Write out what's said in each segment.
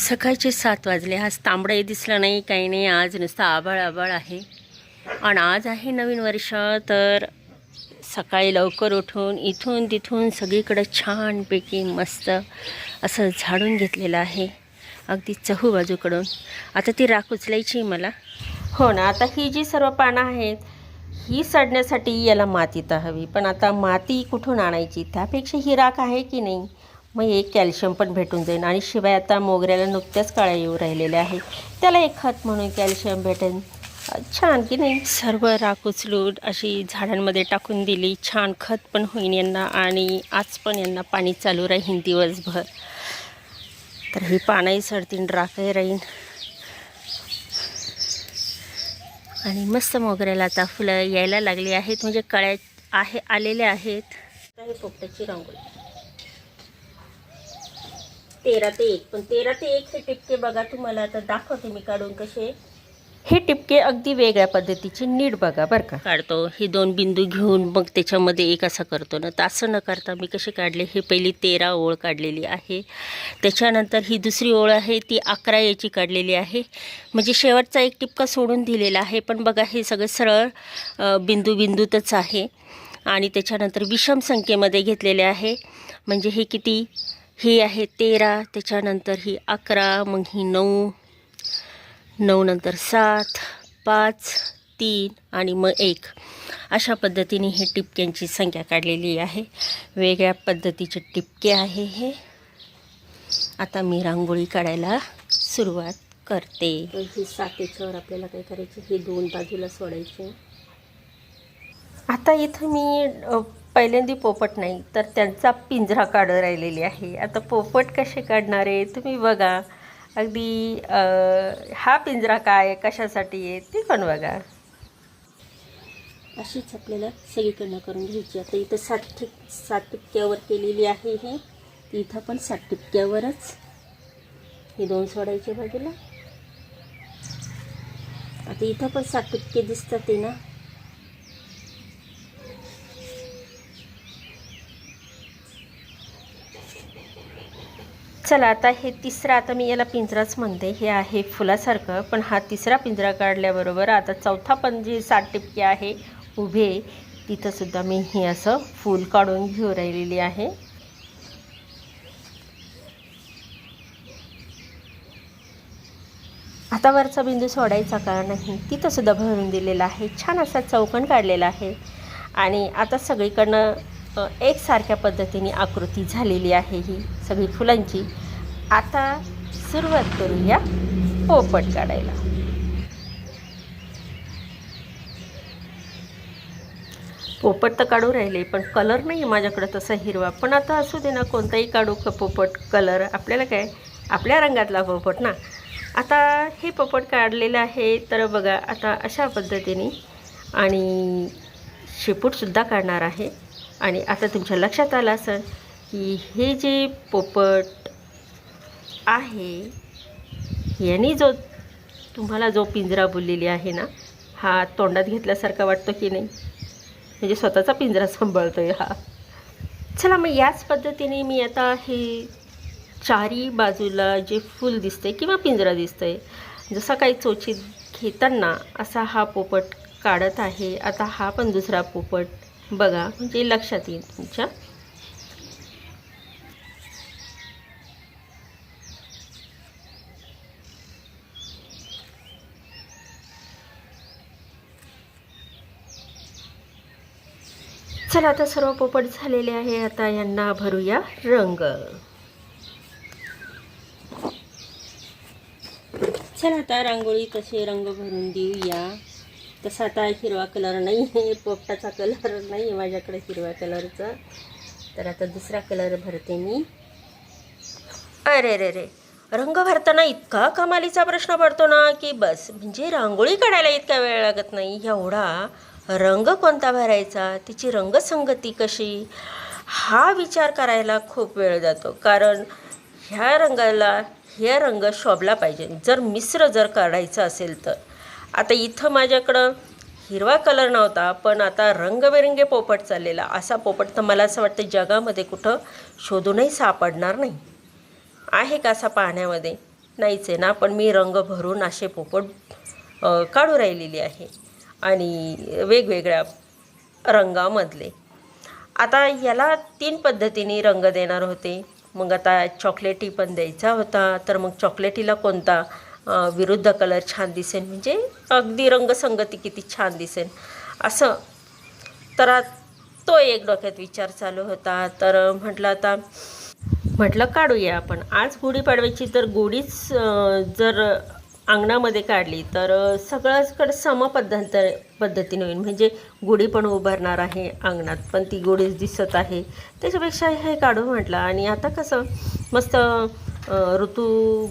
सकाळचे सात वाजले. आज तांबडंही दिसलं नाही काही नाही. आज नुसतं आभाळ आभाळ आहे. आणि आज आहे नवीन वर्ष तर सकाळी लवकर उठून इथून तिथून सगळीकडं छानपैकी मस्त असं झाडून घेतलेलं आहे. अगदी चहू बाजूकडून. आता ती राख उचलायची मला. हो ना आता ही जी सर्व पानं आहेत ही सडण्यासाठी याला माती तर हवी. पण आता माती कुठून आणायची? त्यापेक्षा ही राख आहे की नाही? मग एक कॅल्शियम पण भेटून जाईल. आणि शिवाय आता मोगऱ्याला नुकत्याच काळ्या येऊ राहिलेल्या आहे त्याला एक खत म्हणून कॅल्शियम भेटेल. छान की नाही? सर्व राख उचलून अशी झाडांमध्ये टाकून दिली. छान खत पण होईन यांना आणि आज पण यांना पाणी चालू राहीन दिवसभर. तर ही पानंही सडतीन राखही राहीन. आणि मस्त मोगऱ्याला आता फुलं यायला लागली आहेत. म्हणजे कळ्या आहे आलेले आहेत. पोपटाची रांगोळी. तेरा ते एक. पण तेरा ते एक हे टिपके बघा तुम्हाला आता दाखवते मी काढून कसे. हे टिपके अगदी वेगळ्या पद्धतीचे नीट बघा बरं का. काढतो. हे दोन बिंदू घेऊन मग त्याच्यामध्ये एक असा करतो ना. तर असं न करता मी कसे काढले? हे पहिली तेरा ओळ काढलेली आहे. त्याच्यानंतर ही दुसरी ओळ आहे ती अकरा याची काढलेली आहे. म्हणजे शेवटचा एक टिपका सोडून दिलेला आहे. पण बघा हे सगळं सरळ बिंदू बिंदूतच आहे. आणि त्याच्यानंतर विषम संख्येमध्ये घेतलेले आहे. म्हणजे हे किती? ही आहे तेरा त्याच्यानंतर ही अकरा मग ही नऊ नऊ नंतर सात पाच तीन आणि मग एक. अशा पद्धतीने हे टिपक्यांची संख्या काढलेली आहे. वेगळ्या पद्धतीचे टिपके आहे हे. आता मी रांगोळी काढायला सुरुवात करते. ही सातेच्यावर आपल्याला काय करायचे? हे दोन बाजूला सोडायचे. आता इथं मी पहिल्यांदा पोपट नाही तर त्यांचा पिंजरा काढत राहिलेली आहे. आता पोपट कसे काढणार आहे तुम्ही बघा. अगदी हा पिंजरा काय आहे, कशासाठी आहे ते पण बघा. अशीच आपल्याला सगळीकडनं करून घ्यायची. आता इथं सात ठिक सात टिपक्यावर केलेली आहे हे. इथं पण सात टिपक्यावरच हे दोन सोडायचे बाजूला. आता इथं पण सात टिपके दिसतात ते ना. चला आता हे तिसरं आता मी याला पिंजराच म्हणते. हे आहे फुलासारखं पण हा तिसरा पिंजरा काढल्याबरोबर आता चौथा पण जे सात टिपके आहे उभे तिथंसुद्धा मी हे असं फूल काढून घेऊ राहिलेली आहे. आता वरचा बिंदू सोडायचा का नाही तिथंसुद्धा भरून दिलेला आहे. छान असा चौकण काढलेला आहे. आणि आता सगळीकडनं एकसारख्या पद्धतीने आकृती झालेली आहे ही. सगळी फुलांची. आता सुरुवात करूया पोपट काढायला. पोपट तर काढू राहिले पण कलर नाही आहे माझ्याकडं तसा हिरवा. पण आता असू दे ना कोणताही काढू का पोपट कलर आपल्याला काय? आपल्या रंगातला पोपट ना. आता हे पोपट काढलेलं आहे तर बघा आता अशा पद्धतीने आणि शेपूटसुद्धा काढणार आहे. आणि आता तुमच्या लक्षात आलं असेल की हे जे पोपट आहे यांनी जो तुम्हाला जो पिंजरा बोललेली आहे ना हा तोंडात घेतल्यासारखा वाटतो की नाही? म्हणजे स्वतःचा पिंजरा सांभाळतो आहे हा. चला मग याच पद्धतीने मी आता हे चारी बाजूला जे फूल दिसतंय किंवा पिंजरा दिसतंय जसा काही चोचीत घेताना असा हा पोपट काढत आहे आता हा पण दुसरा पोपट बघा म्हणजे लक्षात येईल तुमच्या. चला आता सर्व पोपट झालेले आहे. आता यांना भरूया रंग. चला आता रांगोळी तसे रंग भरून देऊया. तसा आता हिरवा कलर नाही आहे. पोपटाचा कलर नाही आहे माझ्याकडे हिरव्या कलरचा. तर आता दुसरा कलर भरते मी. अरे रे रे. रंग भरताना इतका कमालीचा प्रश्न पडतो ना की बस. म्हणजे रांगोळी काढायला इतका वेळ लागत नाही. एवढा रंग कोणता भरायचा? तिची रंगसंगती कशी? हा विचार करायला खूप वेळ जातो. कारण ह्या रंगाला हे रंग शोभला पाहिजे. जर मिश्र जर काढायचं असेल तर. आता इथं माझ्याकडं हिरवा कलर नव्हता पण आता रंगबेरंगी पोपट चाललेला. असा पोपट तर मला असं वाटतं जगामध्ये कुठं शोधूनही सापडणार नाही. आहे का असा पाहण्यामध्ये? नाहीच आहे ना पण मी रंग भरून असे पोपट काढू राहिलेली आहे. आणि वेगवेगळ्या रंगामधले. आता याला तीन पद्धतीने रंग देणार होते. मग आता चॉकलेटी पण द्यायचा होता. तर मग चॉकलेटीला कोणता विरुद्ध कलर छान दिसेल म्हणजे अगदी रंगसंगती किती छान दिसेल असं. तर तो एक डोक्यात विचार चालू होता. तर म्हटलं आता म्हटलं काढूया आपण. आज गुढीपाडव्याची तर गुढीच जर अंगणामध्ये काढली तर अं, सगळ्याचकडे सम पद्धत पद्धतीने होईल. म्हणजे गुढी पण उभारणार आहे अंगणात पण ती गुढीच दिसत आहे. त्याच्यापेक्षा हे काढू म्हटलं आणि आता कसं मस्त ऋतू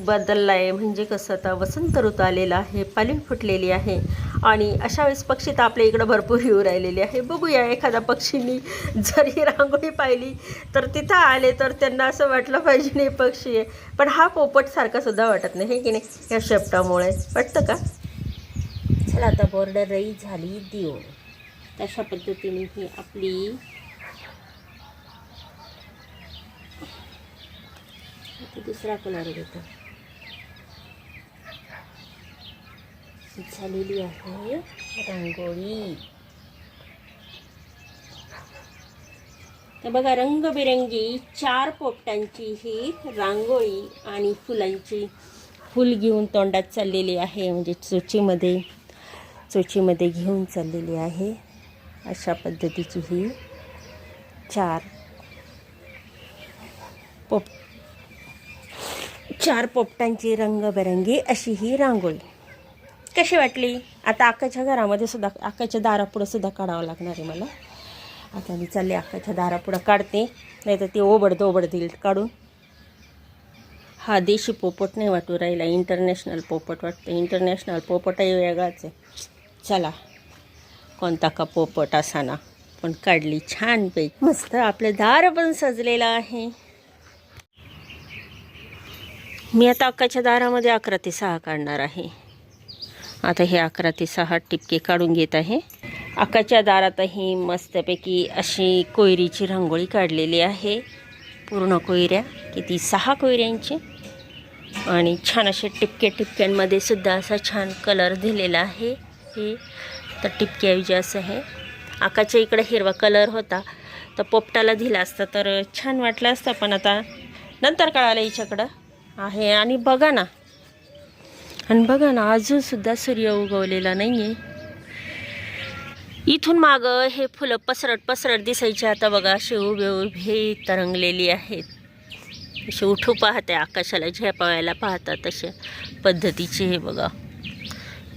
बदलला आहे म्हणजे कसं आता वसंत ऋतू आलेला आहे पालवी फुटलेली आहे आणि अशा वेळेस पक्षी तर आपल्या इकडं भरपूर येऊ राहिलेले आहे. बघूया एखादा पक्षीनी जर ही रांगोळी पाहिली तर तिथं आले तर त्यांना असं वाटलं पाहिजे नाही पक्षी आहे. पण हा पोपटसारखा सुद्धा वाटत नाही हे की नाही? या शेपटामुळे. वाटतं का? चला आता बॉर्डर रई झाली देऊन तशा पद्धतीने ही आपली आता दुसरा कलर घेतो झालेली आहे रांगोळी. तर बघा रंगबिरंगी चार पोपटांची ही रांगोळी आणि फुलांची फुल घेऊन तोंडात चाललेली आहे. म्हणजे चोचीमध्ये चोचीमध्ये घेऊन चाललेली आहे. अशा पद्धतीची ही चार पोप चार पोपटांची रंगबेरंगी अशी ही रांगोळी. कशी वाटली? आता आकाच्या घरामध्ये सुद्धा आकाच्या दारापुढं सुद्धा काढावं लागणार आहे मला. आता मी चालले आकाच्या दारापुढं काढते नाही तर ते ओबडदं ओबडतील काढून. हा देशी पोपट नाही वाटू राहिला इंटरनॅशनल पोपट वाटतं इंटरनॅशनल पोपटही वेगळाच आहे. चला कोणता का पोपट असाना पण काढली छानपैकी. मस्त आपलं दार पण सजलेलं आहे. मी आता अक्काच्या दारामध्ये अकरा ते सहा काढणार आहे. आता हे अकरा ते सहा टिपके काढून घेत आहे. अक्काच्या दारातही मस्तपैकी अशी कोयरीची रांगोळी काढलेली आहे. पूर्ण कोयऱ्या किती सहा कोयऱ्यांची. आणि छान असे टिपके टिपक्यांमध्ये सुद्धा असा छान कलर दिलेला आहे. हे तर टिपक्याऐवजी असं आहे. आकाच्या इकडे हिरवा कलर होता. तर पोपटाला दिला असता तर छान वाटलं असतं पण आता नंतर कळालं हिच्याकडं. आहे. आणि बघा ना. आणि बघा ना अजूनसुद्धा सूर्य उगवलेला नाही आहे इथून मागं हे फुलं पसरट पसरट दिसायचे. आता बघा असे उभे उभे तरंगलेली आहेत. असे उठू पाहते आकाशाला झेपावायला पाहतात तसे पद्धतीचे हे बघा.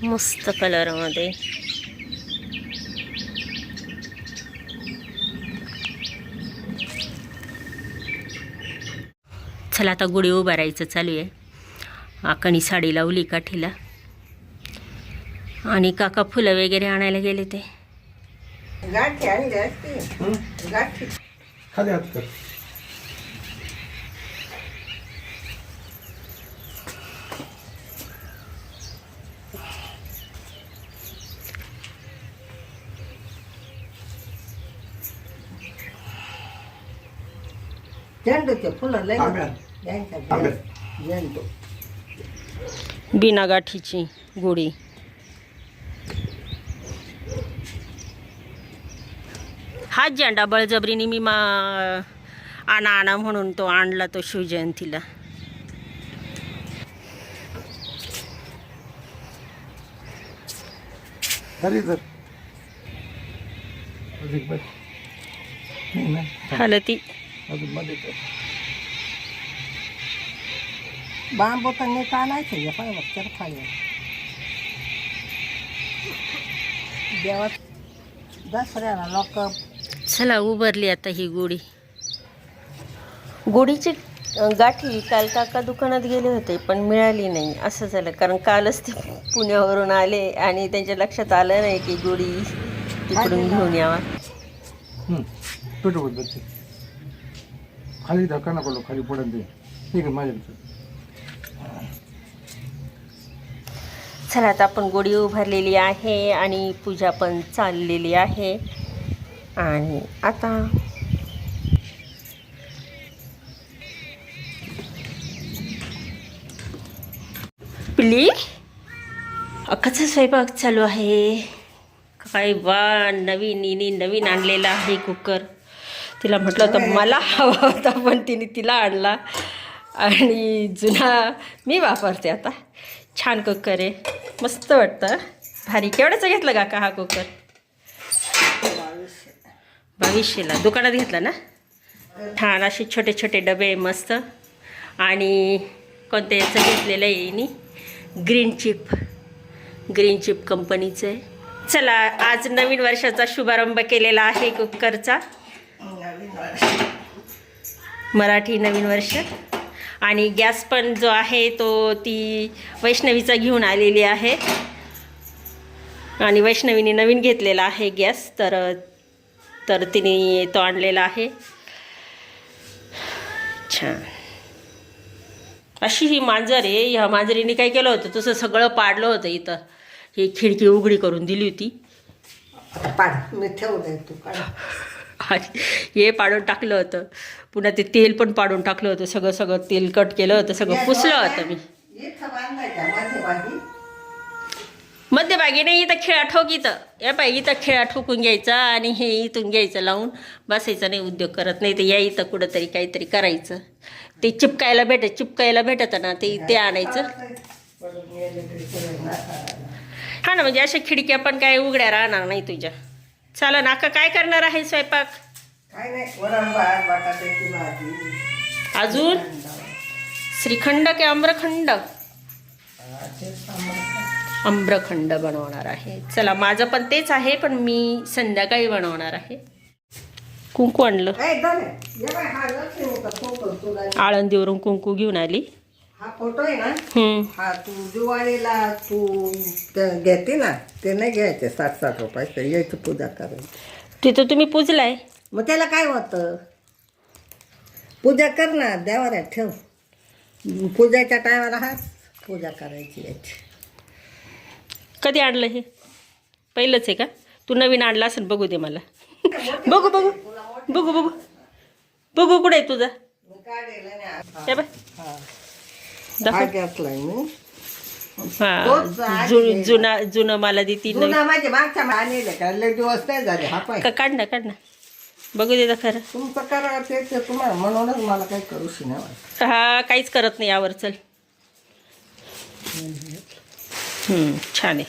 मस्त कलरमध्ये चला आता गुढी उभारायचं चालू आहे. आकानी साडी लावली काठीला. आणि काका फुलं वगैरे आणायला गेले ते. झेंडूचे फुलं लय बिना गाठीची गुढी हाच झेंडा बळजबरीने मी मा आणा आणा म्हणून तो आणला तो शिवजयंतीला. हलती. नीट आणायचं या पण बघ खाली. देवात दसऱ्याला लोक चला उभारली आता ही गुढी. गुढीची अ, गाठी काल काका दुकानात गेले होते पण मिळाली नाही. असं झालं कारण कालच ते पुण्यावरून आले आणि त्यांच्या लक्षात आलं नाही की गुढी तिकडून घेऊन यावा. खाली धक्का नको लो, खाली पडत दे. ठीक आहे माझ्या चला आता आपण गोडी उभारलेली आहे आणि पूजा पण चाललेली आहे. आणि आता पिली अक्काचा स्वयंपाक चालू आहे. काय वा नवीन इनी नवीन आणलेला आहे कुकर. तिला म्हटलं होतं मला हवा होता पण तिने तिला आणला. आणि जुना मी वापरते आता. छान कुकर आहे. मस्त वाटतं भारी. केवढ्याचा घेतलं काका हा कुकर? बावीसशेला. दुकानात घेतला ना? छान असे छोटे छोटे डबे मस्त. आणि कोणते याचं घेतलेलं आहे नी ग्रीन चिप. ग्रीन चिप कंपनीचं आहे. चला आज नवीन वर्षाचा शुभारंभ केलेला आहे कुकरचा. मराठी नवीन वर्ष. आणि गॅस पण जो आहे तो ती वैष्णवीचा घेऊन आलेली आहे. आणि वैष्णवीने नवीन घेतलेला आहे गॅस तर तर तिने तो आणलेला आहे. छान. अशी ही मांजर आहे ह्या मांजरीने काय केलं होतं तसं सगळं पाडलं होतं इथं. ही खिडकी उघडी करून दिली होती. पाड मी ठेवलंय तू आणि हे पाडून टाकलं होतं. पुन्हा ते तेल पण पाडून टाकलं होतं सगळं सगळं तेल कट केलं होतं सगळं पुसलं होतं मी. इथं मध्यभागी? नाही इथं खेळा ठोक इथं. या पाय इथं खेळा ठोकून घ्यायचा आणि हे इथून घ्यायचं लावून. बसायचं नाही उद्योग करत नाही तर या इथं कुठंतरी काहीतरी करायचं. ते चिपकायला भेटत चिपकायला भेटत ना ते ते आणायचं. हा ना म्हणजे अशा खिडक्या पण काय उघड्या राहणार नाही तुझ्या. चला नाका काय करणार आहे स्वयंपाक? काय नाही वरण भात बटाट्याची भाजी. अजून? श्रीखंड की आम्रखंड. आम्रखंड. बनवणार आहे. चला माझं पण तेच आहे पण मी संध्याकाळी बनवणार आहे. कुंकू आणलं. हा आळंदीवरून कुंकू घेऊन आली. हा फोटो आहे ना. हा तू दिवाळीला तू ते घेते ना ते नाही घ्यायचे साठ साठ रुपयाचे यायचं पूजा करायची तिथं तुम्ही पुजलाय? मग त्याला काय होतं? पूजा कर ना देवाऱ्यात ठेव. पूजाच्या टायमाला हा पूजा करायची याची. कधी आणलं हे? पहिलंच आहे का? तू नवीन आणलं असेल बघू दे मला. बघू बघू. बघू बघू. बघू कुठे आहे तुझा? बाय हा. जु- जुना जुनं मला दे ती नवीन. जुना माझे मागच्या आणले का? लय दिवस नाही झाले हा पाय. का काढ ना काढ ना. बघू दे खरं. तुमचं करा ते ते तुम्हाला म्हणूनच मला काही करूशी नाही वाटत. हा काहीच करत नाही यावर चल. हम्म, छान आहे.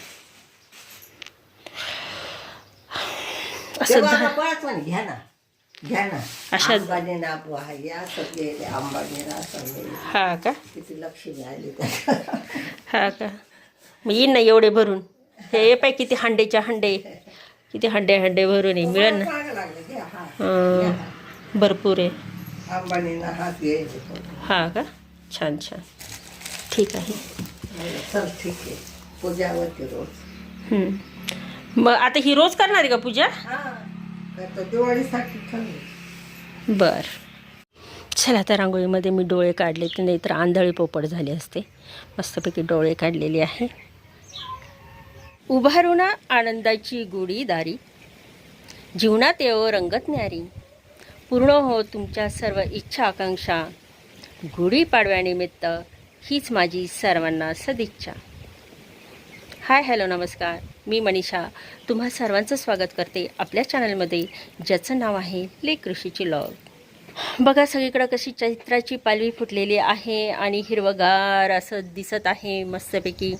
असं घ्या ना. घ्या ना. अशा- अंबाने ना बुवा हे अंबाने ना हा का? किती लक्ष्मी आली त्या. हा का? मग येईन ना एवढे भरून. हे पाय किती हांडेच्या हांडे. किती हांडे हांडे भरून मिळेल ना. भरपूर आहे. हा का? छान छान. ठीक आहे. चल ठीक आहे. पूजा होते रोज. हम्म. मग आता ही रोज करणार आहे का पूजा? हा. बर. चला आता रांगोळीमध्ये मी डोळे काढले की नाहीतर आंधळी पोपट झाले असते. मस्तपैकी डोळे काढलेले आहे. उभारून आनंदाची गोडी दारी जीवनात येवो रंगत न्यारी. पूर्ण हो तुमच्या सर्व इच्छा आकांक्षा. गुढीपाडव्यानिमित्त हीच माझी सर्वांना सदिच्छा. हाय हॅलो नमस्कार. मी मनीषा. तुम्हा सर्वांचं स्वागत करते आपल्या चॅनलमध्ये ज्याचं नाव आहे ले कृषीची लॉग बघा सगळीकडं कशी चैत्राची पालवी फुटलेली आहे आणि हिरवगार असं दिसत आहे मस्तपैकी.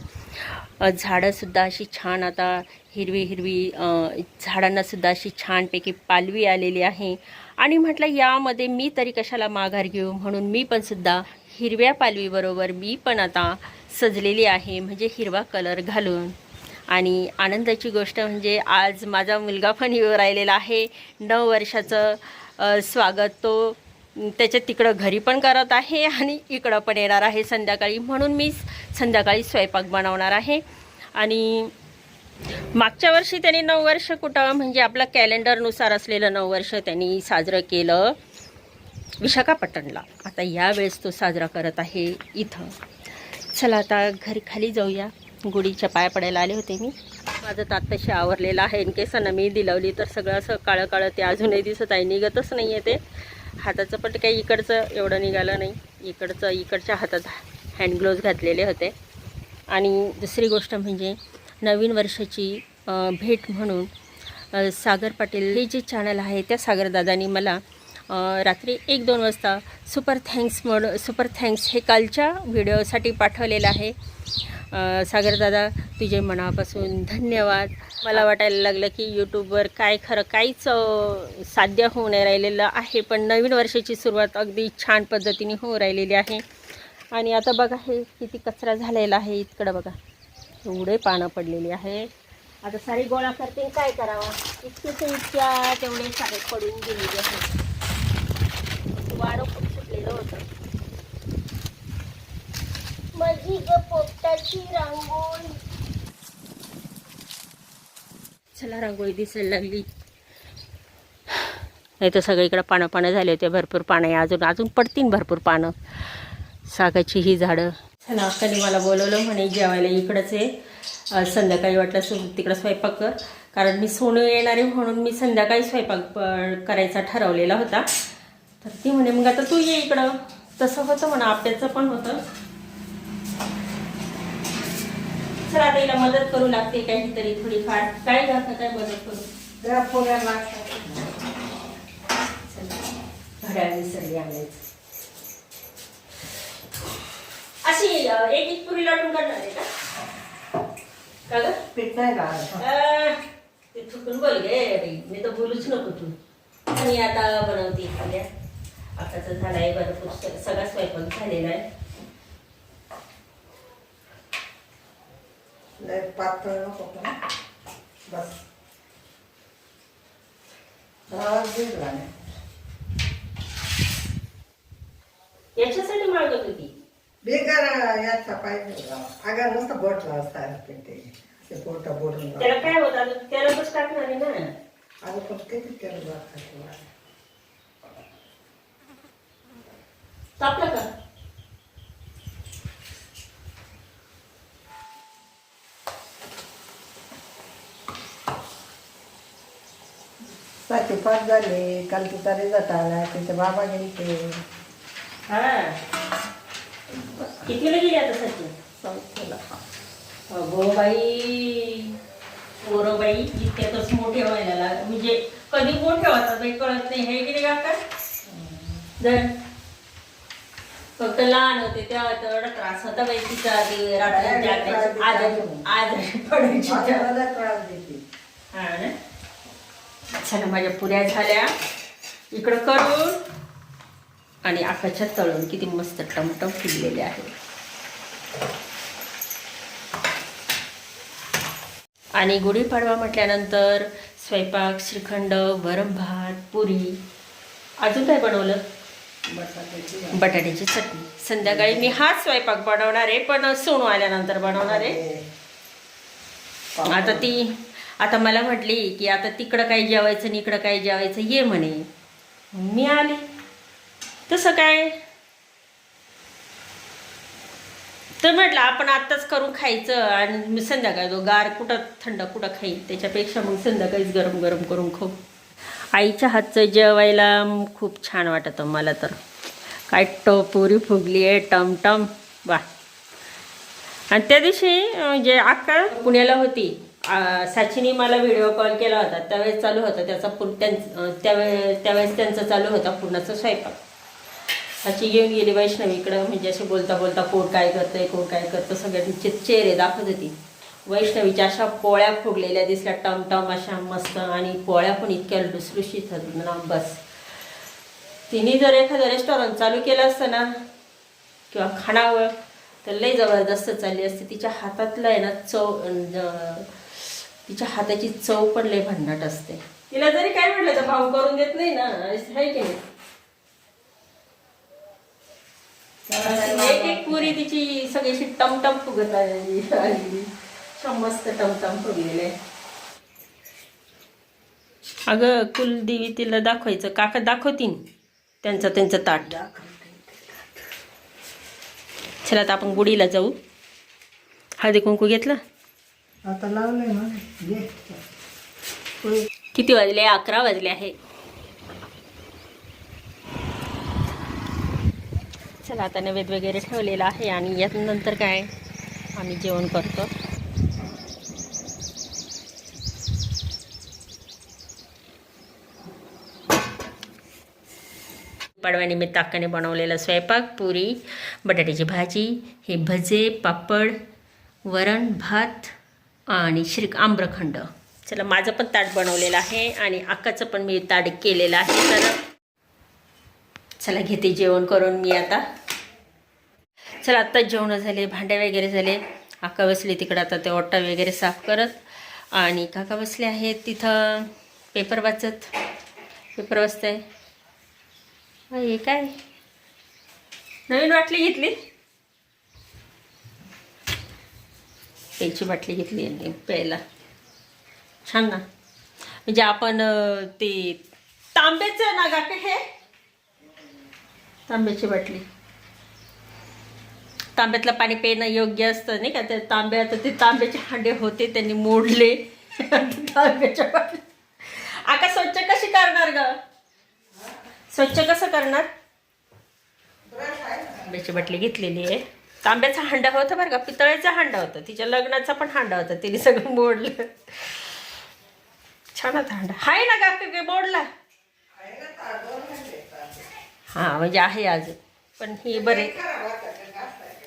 झाडंसुद्धा अशी छान आता हिरवी हिरवी झाडांनासुद्धा अशी छानपैकी पालवी आलेली आहे. आणि म्हटलं यामध्ये मी तरी कशाला माघार घेऊ म्हणून मी पण सुद्धा हिरव्या पालवीबरोबर मी पण आता सजलेली आहे म्हणजे हिरवा कलर घालून. आणि आनंदाची गोष्ट म्हणजे आज माझा मुलगा पण येऊ राहिलेला आहे. नऊ वर्षाचं स्वागत तो त्याच्या तिकडं घरी पण करत आहे आणि इकडं पण येणार आहे संध्याकाळी. म्हणून मी संध्याकाळी स्वयंपाक बनवणार आहे. आणि मागच्या वर्षी त्यांनी नऊ वर्ष कुठं म्हणजे आपलं कॅलेंडरनुसार असलेलं नऊ वर्ष त्यांनी साजरं केलं विशाखापट्टणला. आता यावेळेस तो साजरा करत आहे इथं. चला आता घरी खाली जाऊया. गुढीच्या पाया पडायला आले होते मी. माझं तात आवरलेलं आहे. इन केसांना मी दिलवली तर सगळं असं काळं काळं ते अजूनही दिसत आहे. निघतच नाही आहे ते. हाताचं पण काही इकडचं एवढं निघालं नाही. इकडचं इकडच्या हातात हँड ग्लोव्ज घातलेले होते. आणि दुसरी गोष्ट म्हणजे नवीन वर्षाची भेट म्हणून सागर पाटील हे जे चॅनल आहे त्या सागरदादांनी मला रात्री एक दोन वाजता सुपर थँक्स म्हणून सुपर थँक्स हे कालच्या व्हिडिओसाठी पाठवलेलं आहे. सागरदादा तुझे मनापासून धन्यवाद. मला वाटायला लागलं की यूट्यूबवर काय खरं काहीच साध्य होऊ नाही राहिलेलं आहे पण नवीन वर्षाची सुरुवात अगदी छान पद्धतीने होऊ राहिलेली आहे. आणि आता बघा हे किती कचरा झालेला आहे इतकडं बघा. एवढे पानं पडलेली आहे. आता सारी गोळा करते काय करावं? इतके इतक्या तेवढे सारे पडून गेलेले आहे वारं खूप सुटलेलं होतं. माझी ग पोपटाची रांगोळी. चला रांगोळी दिसायला लागली. नाही तर सगळीकडे पानं पानं झाले होते भरपूर पानं आहे अजून. अजून पडतील भरपूर पानं. सागाची ही झाडं. चला अक्काने मला बोलवलं म्हणे जेवायला इकडंच आहे. संध्याकाळी वाटलं सो तिकडं स्वयंपाक कर. कारण मी सोनं येणार आहे म्हणून मी संध्याकाळी स्वयंपाक करायचा ठरवलेला होता. तर ती म्हणे मग आता तू ये इकडं. तसं होतं म्हणा आपल्याचं पण होतं. आता हिला मदत करू लागते काहीतरी थोडीफार. काय जातं काय मदत करू. घड्याळ विसरली आणायचं अशी एक एक पुरी लाटून काढणार आहे का? का ग? पीठ नाही अं, ते चुकून बोल गे मी तर बोलूच नको तू. आणि आता बनवते खाल्या आताचा झालाय स- सगळा स्वयंपाक झालेला आहे. लय पातळ नको पण बस. भिजला नाही याच्यासाठी मागत होती. बेकार याचा पाहिजे अगं नुसतं बोटला असता ते ते बोट बोलून त्याला काय होतं? आता त्याला कसं टाकणार आहे ना. अगं पण किती केलं लागतं तापलं का? साती पाच झाले काल तिचा रिझल्ट आला तिचे बाबा गेले हा. कितीला गेली आता सचिन? अगो बाई पोरं बाई इतक्यातच मोठे व्हायला लाग म्हणजे कधी मोठे होतात बाई कळत नाही हे किती का जर फक्त लहान होते तेव्हा तेवढा त्रास होता बाई तिचा ते रात्री आजारी पडायची हा ना? चला माझ्या पुऱ्या झाल्या. इकडं करून आणि आकाशात तळून किती मस्त टमटम फुललेले आहे. आणि गुढीपाडवा म्हटल्यानंतर स्वयंपाक श्रीखंड वरम भात पुरी. अजून काय बनवलं? बटाट्याची बटाट्याची चटणी. संध्याकाळी मी हाच स्वयंपाक बनवणार आहे पण सोनू आल्यानंतर बनवणार आहे. आता ती आता मला म्हटली की आता तिकडं काही जेवायचं आणि इकडं काही जेवायचं ये म्हणे. मी आले. तसं काय? तर म्हटलं आपण आत्ताच करून खायचं आणि मी संध्याकाळी जो गार कुठं थंड कुठं खाईल त्याच्यापेक्षा मग संध्याकाळीच गरम गरम करून खाऊ. आईच्या हातचं जेवायला खूप छान वाटतं मला तर. काय टोपुरी फुगली आहे टमटम. वा. आणि त्या दिवशी म्हणजे जे अक्का पुण्याला होती साचीने मला व्हिडिओ कॉल केला होता. त्यावेळेस चालू होता. त्याचा पूर्ण त्यां त्यावेळे त्यावेळेस त्यांचा चालू होता पूर्णाचा स्वयंपाक. साची घेऊन गेली वैष्णवीकडं म्हणजे असे बोलता बोलता कोण काय करतंय कोण काय करतं सगळ्यांचे चेहरे दाखवत होती. वैष्णवीच्या अशा पोळ्या फुगलेल्या दिसल्या टमटम अशा मस्त आणि पोळ्या पण इतक्या लुसलुशीत होत्या. ना बस. तिने जर एखादं रेस्टॉरंट चालू केलं असतं ना किंवा खाणावळ तर लई जबरदस्त चालली असते. तिच्या हातातलं आहे ना चव तिच्या हाताची चव पण लई भन्नाट असते. तिला जरी काय म्हटलं तर भाव करून देत नाही ना आहे की नाही? एक एक पुरी तिची सगळीशी टमटम फुगत आलेली. अशा मस्त टमटम फुगलेले. अगं कुलदेवी तिला दाखवायचं. काका दाखवतीन? त्यांचं त्यांचं ताट. चला आता आपण गुढीला जाऊ. हळदी कुंकू घेतलं? आता लावलंय ना. घे. किती वाजले? अकरा वाजले आहे. चला आता नैवेद्य वगैरे ठेवलेला आहे आणि यानंतर काय आम्ही जेवण करतो. पाडव्यानिमित्त अक्काने बनवलेला स्वयंपाक पुरी बटाट्याची भाजी हे भजे पापड वरण भात आणि श्री आम्रखंड. चला माझं पण ताट बनवलेलं आहे आणि अक्काचं पण मी ताट केलेलं आहे तर चला घेते जेवण करून मी आता. चला आत्ताच जेवणं झाले भांडे वगैरे झाले. अक्का बसली तिकडं आता ते ओटा वगैरे साफ करत. आणि काका बसले आहेत तिथं. पेपर वाचत. पेपर वाचत आहे काय? नवीन वाटली घेतली? प्यायची बाटली घेतली आहे प्यायला. छान ना. म्हणजे आपण ते तांब्याचं ना का हे? तांब्याची बाटली. तांब्यातलं पाणी पिणं योग्य असतं नाही का? ते तांब्यात ते तांब्याचे हांडे होते त्यांनी मोडले. तांब्याच्या बाटली. आका स्वच्छ कशी करणार ग? स्वच्छ कसं करणार? तांब्याची बाटली घेतलेली आहे. तांब्याचा हांडा होता बरं का पितळेचा हांडा होता. तिच्या लग्नाचा पण हांडा होता तिने सगळं मोडलं. छान होता हांडा. आहे ना का मोडला. हां म्हणजे आहे अजून. पण ही बरे.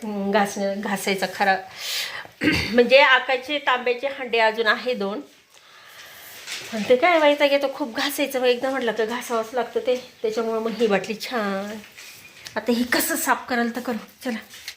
घासणं घास घासायचा खरा. म्हणजे आकाचे तांब्याचे हांडे अजून आहे दोन. पण ते काय माहीत आहे तो खूप घासायचं. मग एकदा म्हटलं तर घासावंच लागतं ते. त्याच्यामुळं मग ही बाटली छान. आता ही कसं साफ कराल तर करू. चला.